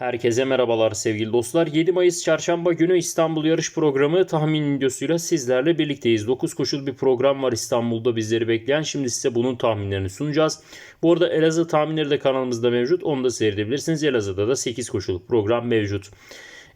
Herkese merhabalar sevgili dostlar. 7 Mayıs Çarşamba günü İstanbul yarış programı tahmin videosuyla sizlerle birlikteyiz. 9 koşul bir program var İstanbul'da bizleri bekleyen. Şimdi size bunun tahminlerini sunacağız. Bu arada Elazığ tahminleri de kanalımızda mevcut. Onu da seyredebilirsiniz. Elazığ'da da 8 koşuluk program mevcut.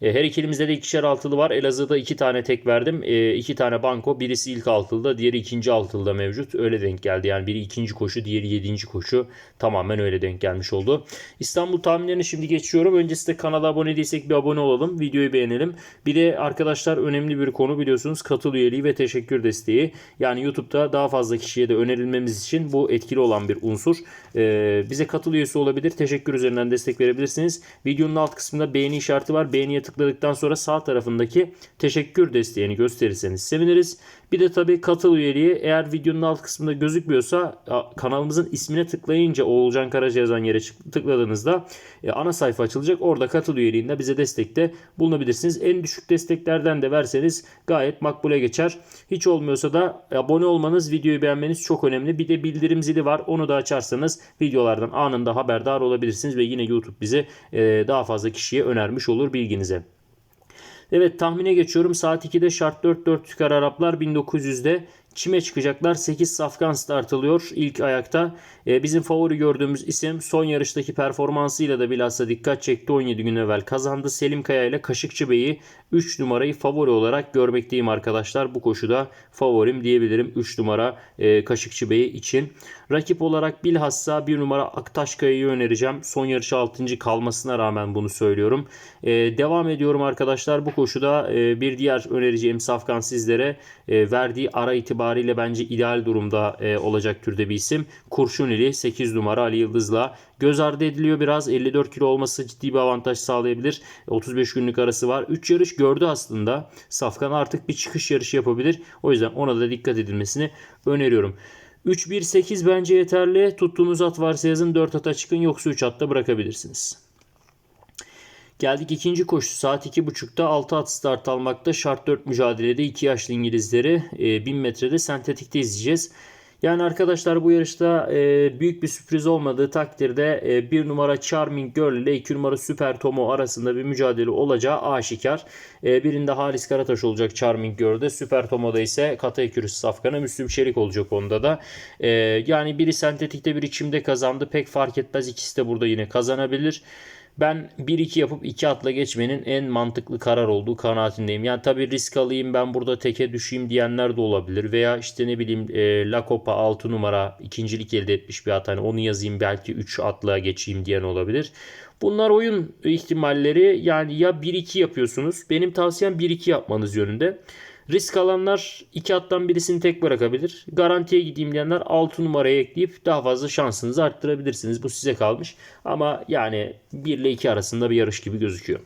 E, Her ikilimizde de ikişer altılı var. Elazığ'da iki tane tek verdim. E, iki tane banko. Birisi ilk altılıda, diğeri ikinci altılıda mevcut. Öyle denk geldi. Yani biri ikinci koşu, diğeri yedinci koşu. Tamamen öyle denk gelmiş oldu. İstanbul tahminlerini şimdi geçiyorum. Öncesinde kanala abone değilsek bir abone olalım. Videoyu beğenelim. Bir de arkadaşlar önemli bir konu biliyorsunuz. Katıl üyeliği ve teşekkür desteği. Yani YouTube'da daha fazla kişiye de önerilmemiz için bu etkili olan bir unsur. E, bize katıl üyesi olabilir. Teşekkür üzerinden destek verebilirsiniz. Videonun alt kısmında beğeni işareti var. Beğeniye tıkladıktan sonra sağ tarafındaki teşekkür desteğini gösterirseniz seviniriz. Bir de tabii katıl üyeliği eğer videonun alt kısmında gözükmüyorsa kanalımızın ismine tıklayınca Oğulcan Karaca yazan yere tıkladığınızda e, ana sayfa açılacak. Orada katıl üyeliğinde bize destekte bulunabilirsiniz. En düşük desteklerden de verseniz gayet makbule geçer. Hiç olmuyorsa da abone olmanız, videoyu beğenmeniz çok önemli. Bir de bildirim zili var. Onu da açarsanız videolardan anında haberdar olabilirsiniz ve yine YouTube bize e, daha fazla kişiye önermiş olur bilginize. Evet tahmine geçiyorum. Saat 2'de şart 4-4 çıkar Araplar 1900'de çime çıkacaklar. 8 safkan start alıyor ilk ayakta. Ee, bizim favori gördüğümüz isim son yarıştaki performansıyla da bilhassa dikkat çekti. 17 gün evvel kazandı. Selim Kaya ile Kaşıkçı Bey'i 3 numarayı favori olarak görmekteyim arkadaşlar. Bu koşuda favorim diyebilirim 3 numara e, Kaşıkçı Bey için. Rakip olarak bilhassa 1 numara Aktaşkaya'yı önereceğim. Son yarışı 6. kalmasına rağmen bunu söylüyorum. E, devam ediyorum arkadaşlar. Bu koşuda e, bir diğer önereceğim Safkan sizlere e, verdiği ara itibariyle bence ideal durumda e, olacak türde bir isim. Kurşunili 8 numara Ali Yıldız'la göz ardı ediliyor biraz. 54 kilo olması ciddi bir avantaj sağlayabilir. 35 günlük arası var. 3 yarış gördü aslında. Safkan artık bir çıkış yarışı yapabilir. O yüzden ona da dikkat edilmesini öneriyorum. 3-1-8 bence yeterli. Tuttuğunuz at varsa yazın 4 ata çıkın yoksa 3 atta bırakabilirsiniz. Geldik ikinci koşu saat 2.30'da 6 at start almakta. Şart 4 mücadelede 2 yaşlı İngilizleri 1000 metrede sentetikte izleyeceğiz. Yani arkadaşlar bu yarışta e, büyük bir sürpriz olmadığı takdirde e, numara Charming Girl ile iki numara Süper Tomo arasında bir mücadele olacağı aşikar. E, birinde Halis Karataş olacak Charming Girl'de. Süper Tomo'da ise Katay Kürüs Safkan'a Müslüm Şerik olacak onda da. E, yani biri sentetikte biri çimde kazandı. Pek fark etmez ikisi de burada yine kazanabilir. Ben 1-2 yapıp 2 atla geçmenin en mantıklı karar olduğu kanaatindeyim. Yani tabii risk alayım ben burada teke düşeyim diyenler de olabilir. Veya işte ne bileyim e, La Copa 6 numara ikincilik elde etmiş bir at. Hani onu yazayım belki 3 atla geçeyim diyen olabilir. Bunlar oyun ihtimalleri yani ya 1-2 yapıyorsunuz. Benim tavsiyem 1-2 yapmanız yönünde. Risk alanlar iki attan birisini tek bırakabilir. Garantiye gideyim diyenler 6 numaraya ekleyip daha fazla şansınızı arttırabilirsiniz. Bu size kalmış. Ama yani 1 ile 2 arasında bir yarış gibi gözüküyor.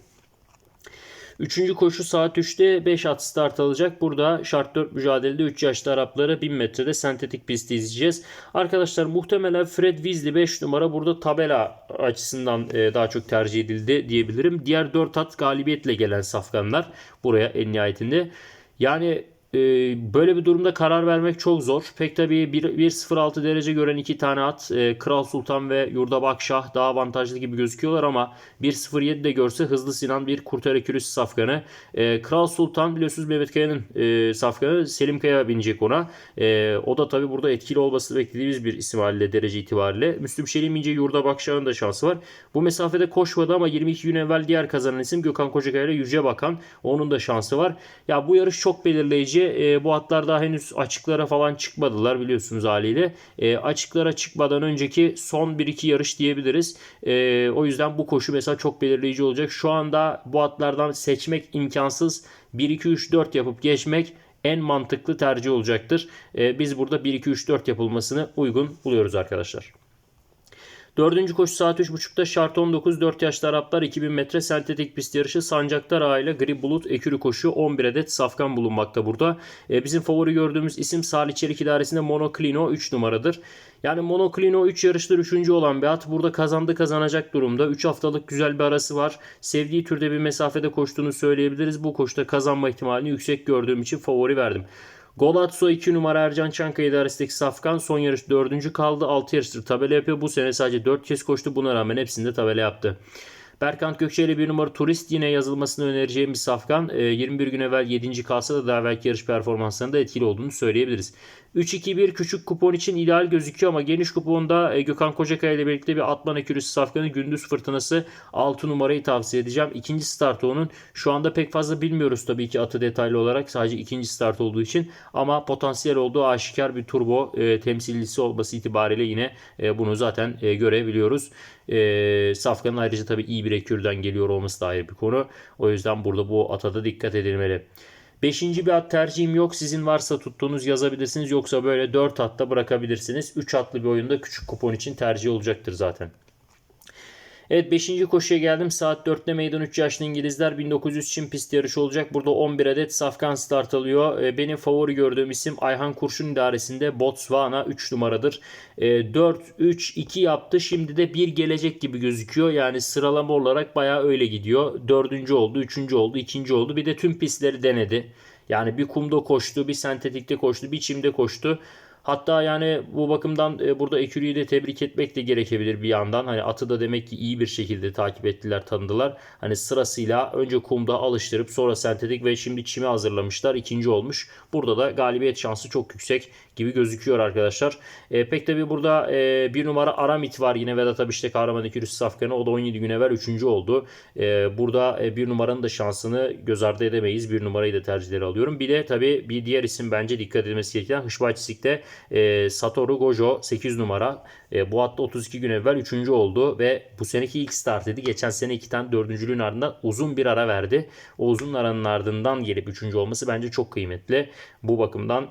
Üçüncü koşu saat 3'te 5 at start alacak. Burada şart 4 mücadelede 3 yaşlı Arapları 1000 metrede sentetik pistte izleyeceğiz. Arkadaşlar muhtemelen Fred Weasley 5 numara burada tabela açısından e, daha çok tercih edildi diyebilirim. Diğer 4 at galibiyetle gelen safkanlar buraya en nihayetinde. Yani e, böyle bir durumda karar vermek çok zor. Pek tabii 1.06 derece gören iki tane at e, Kral Sultan ve Yurdabak Şah daha avantajlı gibi gözüküyorlar ama 1.07 de görse Hızlı Sinan bir Kurtare Kürüs safkanı. E, Kral Sultan biliyorsunuz Mehmet Kaya'nın e, safkanı Selim Kaya binecek ona. E, o da tabii burada etkili olması beklediğimiz bir isim haline derece itibariyle. Müslüm Şelim bince Yurdabak Şah'ın da şansı var. Bu mesafede koşmadı ama 22 gün evvel diğer kazanan isim Gökhan Kocakaya ile Yüce Bakan. Onun da şansı var. Ya bu yarış çok belirleyici e, bu atlar daha henüz açıklara falan çıkmadılar biliyorsunuz haliyle. E, açıklara çıkmadan önceki son 1-2 yarış diyebiliriz. E, o yüzden bu koşu mesela çok belirleyici olacak. Şu anda bu atlardan seçmek imkansız. 1-2-3-4 yapıp geçmek en mantıklı tercih olacaktır. E, biz burada 1-2-3-4 yapılmasını uygun buluyoruz arkadaşlar. Dördüncü koşu saat 3.30'da şart 19 4 yaşlı Araplar 2000 metre sentetik pist yarışı Sancaktar Ağa ile Gri Bulut ekürü koşu 11 adet safkan bulunmakta burada. E, bizim favori gördüğümüz isim Salih Çelik idaresinde Monoclino 3 numaradır. Yani Monoclino 3 yarıştır 3. olan bir at. Burada kazandı kazanacak durumda. 3 haftalık güzel bir arası var. Sevdiği türde bir mesafede koştuğunu söyleyebiliriz. Bu koşuda kazanma ihtimalini yüksek gördüğüm için favori verdim. Golatso 2 numara Ercan Çankaya idaresindeki Safkan son yarış 4. kaldı. 6 yarıştır tabela yapıyor. Bu sene sadece 4 kez koştu. Buna rağmen hepsinde tabela yaptı. Berkant Gökçe bir numara turist yine yazılmasını önereceğim bir safkan. E, 21 gün evvel 7. kalsa da daha belki yarış performanslarında etkili olduğunu söyleyebiliriz. 3-2-1 küçük kupon için ideal gözüküyor ama geniş kuponda e, Gökhan Kocakaya ile birlikte bir Atman Ekürüsü safkanı gündüz fırtınası 6 numarayı tavsiye edeceğim. İkinci startı onun. Şu anda pek fazla bilmiyoruz tabii ki atı detaylı olarak sadece ikinci start olduğu için ama potansiyel olduğu aşikar bir turbo e, temsilcisi olması itibariyle yine e, bunu zaten e, görebiliyoruz. E, Safkan'ın ayrıca tabii iyi bir ekürden geliyor olması da ayrı bir konu. O yüzden burada bu atada dikkat edilmeli. Beşinci bir at tercihim yok. Sizin varsa tuttuğunuz yazabilirsiniz. Yoksa böyle 4 atta bırakabilirsiniz. 3 atlı bir oyunda küçük kupon için tercih olacaktır zaten. Evet 5. koşuya geldim. Saat 4'te meydan 3 yaşlı İngilizler 1900 Çin pist yarışı olacak. Burada 11 adet safkan start alıyor. Ee, benim favori gördüğüm isim Ayhan Kurşun idaresinde Botswana 3 numaradır. 4-3-2 yaptı. Şimdi de 1 gelecek gibi gözüküyor. Yani sıralama olarak baya öyle gidiyor. 4. oldu, 3. oldu, 2. oldu. Bir de tüm pistleri denedi. Yani bir kumda koştu, bir sentetikte koştu, bir çimde koştu. Hatta yani bu bakımdan e, burada Ekürü'yü de tebrik etmek de gerekebilir bir yandan. Hani atı da demek ki iyi bir şekilde takip ettiler, tanıdılar. Hani sırasıyla önce kumda alıştırıp sonra sentetik ve şimdi çimi hazırlamışlar. ikinci olmuş. Burada da galibiyet şansı çok yüksek gibi gözüküyor arkadaşlar. E, pek tabi burada e, bir numara Aramit var yine Vedat Abiş'te kahraman Ekürüsü Safkan'ı. O da 17 gün evvel 3. oldu. E, burada e, bir numaranın da şansını göz ardı edemeyiz. Bir numarayı da tercihleri alıyorum. Bir de tabi bir diğer isim bence dikkat edilmesi gereken Hışbayçisik'te e, Satoru Gojo 8 numara. E, bu hatta 32 gün evvel 3. oldu ve bu seneki ilk start dedi. Geçen sene 2 tane 4.lüğün ardından uzun bir ara verdi. O uzun aranın ardından gelip 3. olması bence çok kıymetli. Bu bakımdan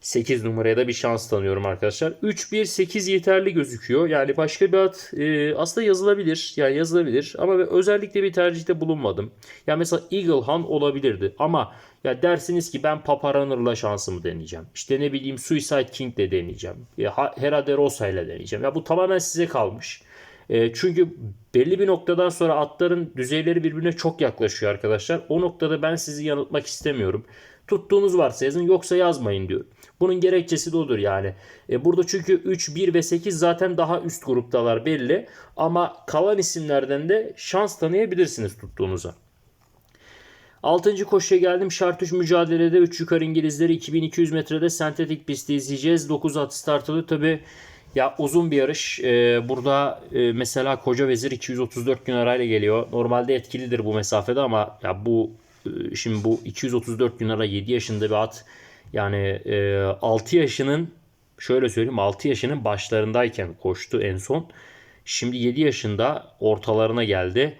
8 numaraya da bir şans tanıyorum arkadaşlar. 3-1-8 yeterli gözüküyor. Yani başka bir at e, aslında yazılabilir. Yani yazılabilir ama özellikle bir tercihte bulunmadım. Yani mesela Eagle Han olabilirdi ama ya dersiniz ki ben Papa Runner'la şansımı deneyeceğim. İşte ne bileyim Suicide King'le deneyeceğim. Ya Hera de Rosa deneyeceğim. Ya bu tamamen size kalmış. E, çünkü belli bir noktadan sonra atların düzeyleri birbirine çok yaklaşıyor arkadaşlar. O noktada ben sizi yanıltmak istemiyorum. Tuttuğunuz varsa yazın yoksa yazmayın diyorum. Bunun gerekçesi de odur yani. E, burada çünkü 3, 1 ve 8 zaten daha üst gruptalar belli. Ama kalan isimlerden de şans tanıyabilirsiniz tuttuğunuza. 6. koşuya geldim. Şart 3 mücadelede 3 yukarı İngilizleri 2200 metrede sentetik pistte izleyeceğiz. 9 at startılı tabi ya uzun bir yarış. Ee, burada e, mesela Koca Vezir 234 gün arayla geliyor. Normalde etkilidir bu mesafede ama ya bu e, şimdi bu 234 gün ara 7 yaşında bir at yani e, 6 yaşının şöyle söyleyeyim 6 yaşının başlarındayken koştu en son. Şimdi 7 yaşında ortalarına geldi.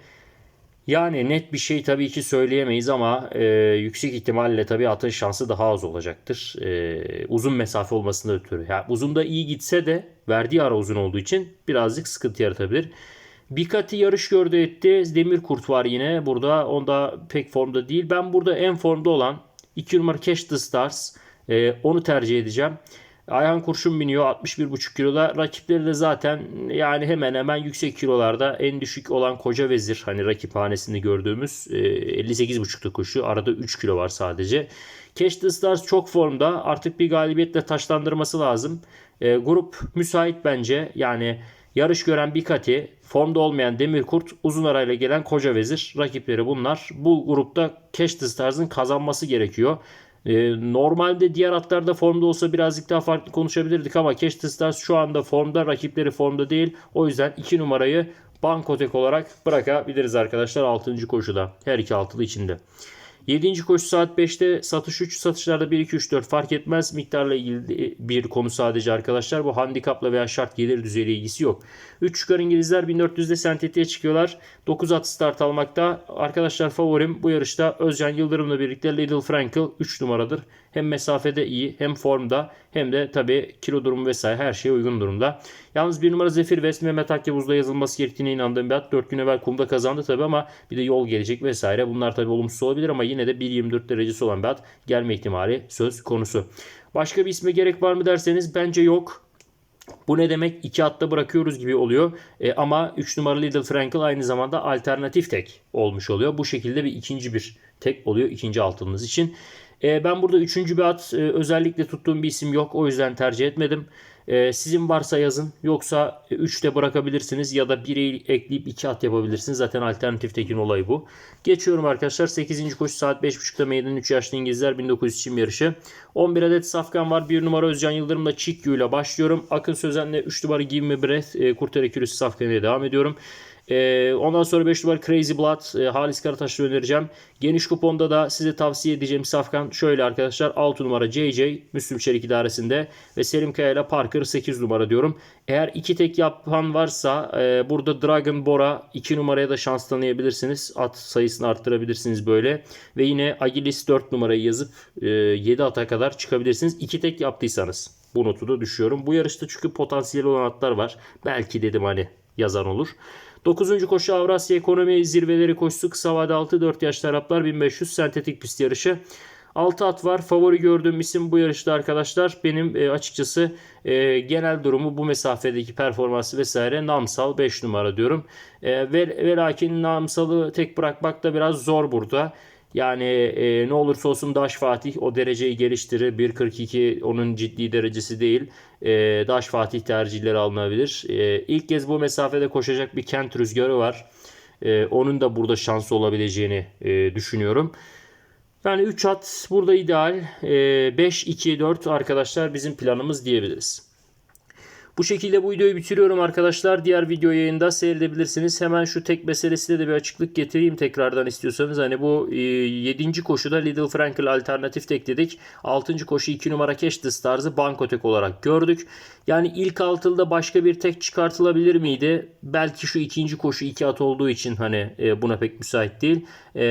Yani net bir şey tabii ki söyleyemeyiz ama e, yüksek ihtimalle tabii atın şansı daha az olacaktır. E, uzun mesafe olmasında ötürü. Yani uzunda iyi gitse de verdiği ara uzun olduğu için birazcık sıkıntı yaratabilir. Bikati yarış gördü etti. Demir Kurt var yine. Burada onda pek formda değil. Ben burada en formda olan 2 numara Cash the Stars. E, onu tercih edeceğim. Ayhan Kurşun biniyor 61,5 kiloda. Rakipleri de zaten yani hemen hemen yüksek kilolarda en düşük olan Koca Vezir hani rakip hanesinde gördüğümüz e, 58,5'ta koşu. Arada 3 kilo var sadece. Cash the Stars çok formda. Artık bir galibiyetle taşlandırması lazım. E, grup müsait bence. Yani yarış gören Bikati, formda olmayan Demirkurt, uzun arayla gelen Koca Vezir. Rakipleri bunlar. Bu grupta Cash the Stars'ın kazanması gerekiyor. Ee, normalde diğer atlarda formda olsa birazcık daha farklı konuşabilirdik ama Cash şu anda formda, rakipleri formda değil. O yüzden 2 numarayı bankotek olarak bırakabiliriz arkadaşlar 6. koşuda. Her iki altılı içinde. 7. koşu saat 5'te satış 3 satışlarda 1 2 3 4 fark etmez. Miktarla ilgili bir konu sadece arkadaşlar. Bu handikapla veya şart gelir düzeyiyle ilgisi yok. 3 çıkar İngilizler 1400'de sentetiğe çıkıyorlar. 9 at start almakta. Arkadaşlar favorim bu yarışta Özcan Yıldırım'la birlikte Little Frankel 3 numaradır. Hem mesafede iyi hem formda hem de tabi kilo durumu vesaire her şeye uygun durumda. Yalnız bir numara Zefir West Mehmet Akyavuz'da yazılması gerektiğine inandığım bir at. 4 gün evvel kumda kazandı tabi ama bir de yol gelecek vesaire. Bunlar tabi olumsuz olabilir ama yine de 1.24 derecesi olan bir at gelme ihtimali söz konusu. Başka bir isme gerek var mı derseniz bence yok. Bu ne demek? İki atta bırakıyoruz gibi oluyor. E, ama 3 numaralı Little Frankel aynı zamanda alternatif tek olmuş oluyor. Bu şekilde bir ikinci bir tek oluyor ikinci altınımız için. E, ben burada üçüncü bir at e, özellikle tuttuğum bir isim yok. O yüzden tercih etmedim. E, sizin varsa yazın. Yoksa 3'te bırakabilirsiniz ya da 1'i ekleyip 2 at yapabilirsiniz. Zaten alternatif tekin olayı bu. Geçiyorum arkadaşlar. 8. koşu saat 5.30'da meydan 3 yaşlı İngilizler 1900 çim yarışı. 11 adet safkan var. 1 numara Özcan Yıldırım'la Çikyu ile başlıyorum. Akın Sözen'le 3 numara Give Me Breath e, Kurtarı Kürüsü safkanıyla devam ediyorum. Ee, ondan sonra 5 numara Crazy Blood e, Halis Karataş'ı önereceğim. Geniş kuponda da size tavsiye edeceğim safkan şöyle arkadaşlar. 6 numara JJ Müslüm Çelik idaresinde ve Selim Kaya ile Parker 8 numara diyorum. Eğer iki tek yapan varsa e, burada Dragon Bora 2 numaraya da şans tanıyabilirsiniz. At sayısını arttırabilirsiniz böyle. Ve yine Agilis 4 numarayı yazıp e, 7 ata kadar çıkabilirsiniz. İki tek yaptıysanız. Bu notu da düşüyorum. Bu yarışta çünkü potansiyeli olan atlar var. Belki dedim hani yazan olur. 9. koşu Avrasya Ekonomi Zirveleri koşusu kısa vade 6 4 yaşlı Araplar 1500 sentetik pist yarışı. 6 at var. Favori gördüğüm isim bu yarışta arkadaşlar. Benim e, açıkçası e, genel durumu bu mesafedeki performansı vesaire Namsal 5 numara diyorum. E, ve, ve lakin Namsal'ı tek bırakmak da biraz zor burada. Yani e, ne olursa olsun Daş Fatih o dereceyi geliştirir. 1.42 onun ciddi derecesi değil. E, Daş Fatih tercihleri alınabilir. E, ilk kez bu mesafede koşacak bir Kent rüzgarı var. E, onun da burada şansı olabileceğini e, düşünüyorum. Yani 3 at burada ideal. E, 5-2-4 arkadaşlar bizim planımız diyebiliriz. Bu şekilde bu videoyu bitiriyorum arkadaşlar. Diğer video yayında seyredebilirsiniz. Hemen şu tek meselesine de bir açıklık getireyim tekrardan istiyorsanız. Hani bu e, 7. koşuda Lidl Frankel alternatif tek dedik. 6. koşu 2 numara the Stars'ı banko tek olarak gördük. Yani ilk altılıda başka bir tek çıkartılabilir miydi? Belki şu ikinci koşu 2 at olduğu için hani e, buna pek müsait değil. E,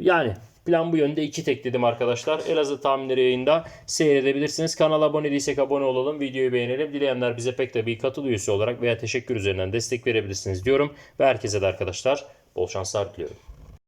yani Plan bu yönde iki tek dedim arkadaşlar. Elazığ tahminleri yayında seyredebilirsiniz. Kanala abone değilsek abone olalım. Videoyu beğenelim. Dileyenler bize pek bir katıl üyesi olarak veya teşekkür üzerinden destek verebilirsiniz diyorum. Ve herkese de arkadaşlar bol şanslar diliyorum.